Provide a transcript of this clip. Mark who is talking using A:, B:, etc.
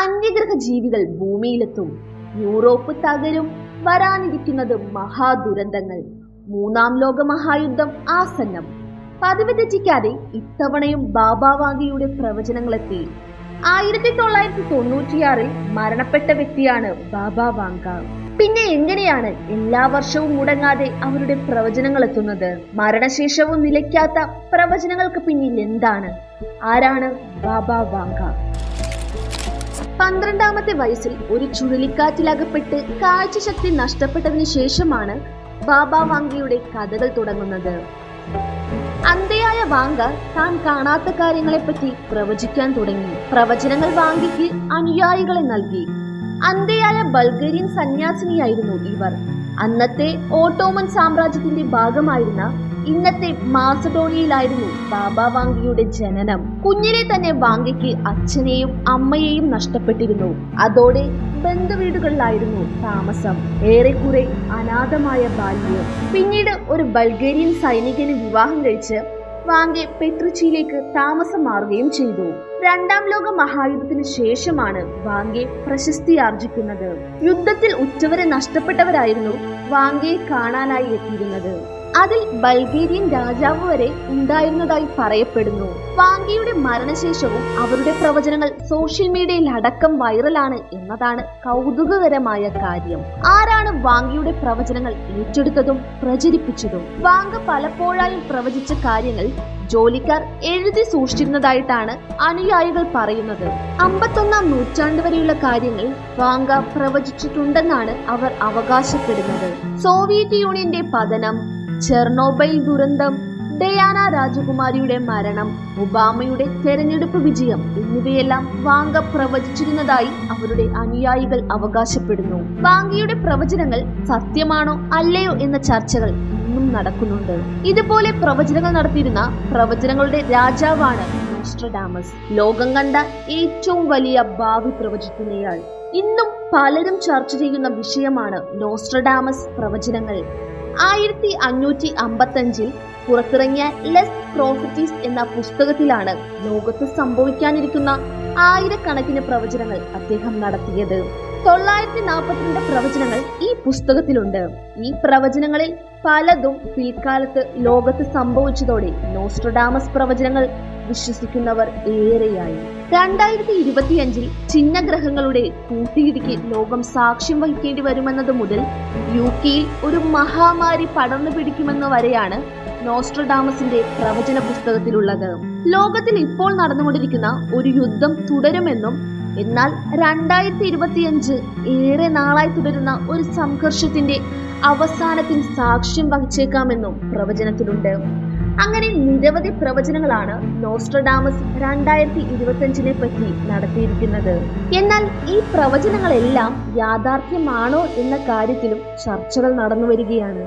A: അന്യഗ്രഹ ജീവികൾ ഭൂമിയിലെത്തും. യൂറോപ്പ് തകരും വരാനിരിക്കുന്നത് മഹാദുരന്തങ്ങൾ. മൂന്നാം ലോക മഹായുദ്ധം ആസന്നം. പതിവ് തെറ്റിക്കാതെ ഇത്തവണയും ബാബാവാഗിയുടെ പ്രവചനങ്ങളെത്തി. ആയിരത്തി തൊള്ളായിരത്തി തൊണ്ണൂറ്റിയാറിൽ മരണപ്പെട്ട വ്യക്തിയാണ് ബാബ വാങ്ക. പിന്നെ എങ്ങനെയാണ് എല്ലാ വർഷവും മുടങ്ങാതെ അവരുടെ പ്രവചനങ്ങൾ എത്തുന്നത്? മരണശേഷവും നിലയ്ക്കാത്ത പ്രവചനങ്ങൾക്ക് പിന്നിൽ എന്താണ്? ആരാണ് ബാബ വാങ്ക? പന്ത്രണ്ടാമത്തെ വയസ്സിൽ ഒരു ചുഴലിക്കാറ്റിലകപ്പെട്ട് കാഴ്ചശക്തി നഷ്ടപ്പെട്ടതിനു ശേഷമാണ് ബാബ വാങ്കയുടെ കഥകൾ തുടങ്ങുന്നത്. അന്ധയായ വാങ്ക താൻ കാണാത്ത കാര്യങ്ങളെപ്പറ്റി പ്രവചിക്കാൻ തുടങ്ങി. പ്രവചനങ്ങൾ വാങ്കിക്ക് അനുയായികളെ നൽകി. അന്ധയായ ബൾഗേറിയൻ സന്യാസിനിയായിരുന്നു ഇവർ. അന്നത്തെ ഓട്ടോമൻ സാമ്രാജ്യത്തിന്റെ ഭാഗമായിരുന്ന ഇന്നത്തെ മാസഡോണിയയിലായിരുന്നു ബാബ വാങ്കിയുടെ ജനനം. കുഞ്ഞിനെ തന്നെ വാങ്കയ്ക്ക് അച്ഛനെയും അമ്മയെയും നഷ്ടപ്പെട്ടിരുന്നു. അതോടെ ബന്ധുവീടുകളിലായിരുന്നു താമസം. ഏറെക്കുറെ അനാഥമായ ബാല്യം. പിന്നീട് ഒരു ബൾഗേറിയൻ സൈനികന് വിവാഹം കഴിച്ച് വാങ്കെ പെട്രുച്ചിയിലേക്ക് താമസം മാറുകയും ചെയ്തു. രണ്ടാം ലോക മഹായുദ്ധത്തിന് ശേഷമാണ് വാങ്കെ പ്രശസ്തി ആർജിക്കുന്നത്. യുദ്ധത്തിൽ ഉറ്റവരെ നഷ്ടപ്പെട്ടവരായിരുന്നു വാങ്കയെ കാണാനായി എത്തിയിരുന്നത്. അതിൽ ബൾഗേറിയൻ രാജാവ് വരെ ഉണ്ടായിരുന്നതായി പറയപ്പെടുന്നു. വാങ്കിയുടെ മരണശേഷവും അവരുടെ പ്രവചനങ്ങൾ സോഷ്യൽ മീഡിയയിൽ അടക്കം വൈറലാണ് എന്നതാണ് കൗതുകകരമായ കാര്യം. ആരാണ് വാങ്കിയുടെ പ്രവചനങ്ങൾ ഏറ്റെടുത്തതും പ്രചരിപ്പിച്ചതും? വാങ്ക പലപ്പോഴായും പ്രവചിച്ച കാര്യങ്ങൾ ജോലിക്കാർ എഴുതി സൂക്ഷിച്ചിരുന്നതായിട്ടാണ് അനുയായികൾ പറയുന്നത്. അമ്പത്തൊന്നാം നൂറ്റാണ്ട് വരെയുള്ള കാര്യങ്ങൾ വാങ്ക പ്രവചിച്ചിട്ടുണ്ടെന്നാണ് അവർ അവകാശപ്പെടുന്നത്. സോവിയറ്റ് യൂണിയന്റെ പതനം ചെർണോബൈൽ ദുരന്തം ഡയാന രാജകുമാരിയുടെ മരണം ഒബാമയുടെ തെരഞ്ഞെടുപ്പ് വിജയം എന്നിവയെല്ലാം വാങ്ക പ്രവചിച്ചിരുന്നതായി അവരുടെ അനുയായികൾ അവകാശപ്പെടുന്നു. വാങ്കയുടെ പ്രവചനങ്ങൾ സത്യമാണോ അല്ലയോ എന്ന ചർച്ചകൾ ഇന്നും നടക്കുന്നുണ്ട്. ഇതുപോലെ പ്രവചനങ്ങൾ നടത്തിയിരുന്ന പ്രവചനങ്ങളുടെ രാജാവാണ് നോസ്ട്രഡാമസ്. ലോകം കണ്ട ഏറ്റവും വലിയ ഭാവി പ്രവചിക്കുന്നയാൾ. ഇന്നും പലരും ചർച്ച ചെയ്യുന്ന വിഷയമാണ് നോസ്ട്രഡാമസ് പ്രവചനങ്ങൾ. ആയിരത്തി അഞ്ഞൂറ്റി അമ്പത്തഞ്ചിൽ പുറത്തിറങ്ങിയ ലെസ് പ്രോഫിറ്റീസ് എന്ന പുസ്തകത്തിലാണ് ലോകത്ത് സംഭവിക്കാനിരിക്കുന്ന ആയിരക്കണക്കിന് പ്രവചനങ്ങൾ അദ്ദേഹം നടത്തിയത്. തൊള്ളായിരത്തി നാൽപ്പത്തിരണ്ട് പ്രവചനങ്ങൾ ഈ പുസ്തകത്തിലുണ്ട്. ഈ പ്രവചനങ്ങളിൽ പലതും പിൽക്കാലത്ത് ലോകത്ത് സംഭവിച്ചതോടെ നോസ്ട്രഡാമസ് പ്രവചനങ്ങൾ വിശ്വസിക്കുന്നവർ ഏറെയായി. രണ്ടായിരത്തി ഇരുപത്തിയഞ്ചിൽ ചിഹ്നഗ്രഹങ്ങളുടെ കൂട്ടിയിടിക്ക് ലോകം സാക്ഷ്യം വഹിക്കേണ്ടി വരുമെന്നത് മുതൽ യു കെയിൽ ഒരു മഹാമാരി പടർന്നു പിടിക്കുമെന്ന് വരെയാണ് നോസ്ട്രഡാമസിന്റെ പ്രവചന പുസ്തകത്തിലുള്ളത്. ലോകത്തിൽ ഇപ്പോൾ നടന്നുകൊണ്ടിരിക്കുന്ന ഒരു യുദ്ധം തുടരുമെന്നും എന്നാൽ രണ്ടായിരത്തി ഇരുപത്തിയഞ്ച് ഏറെ നാളായി തുടരുന്ന ഒരു സംഘർഷത്തിന്റെ അവസാനത്തിൽ സാക്ഷ്യം വഹിച്ചേക്കാമെന്നും പ്രവചനത്തിലുണ്ട്. അങ്ങനെ നിരവധി പ്രവചനങ്ങളാണ് നോസ്ട്രഡാമസ് രണ്ടായിരത്തി ഇരുപത്തിയഞ്ചിനെ പറ്റി നടത്തിയിരിക്കുന്നത്. എന്നാൽ ഈ പ്രവചനങ്ങളെല്ലാം യാഥാർത്ഥ്യമാണോ എന്ന കാര്യത്തിലും ചർച്ചകൾ നടന്നു വരികയാണ്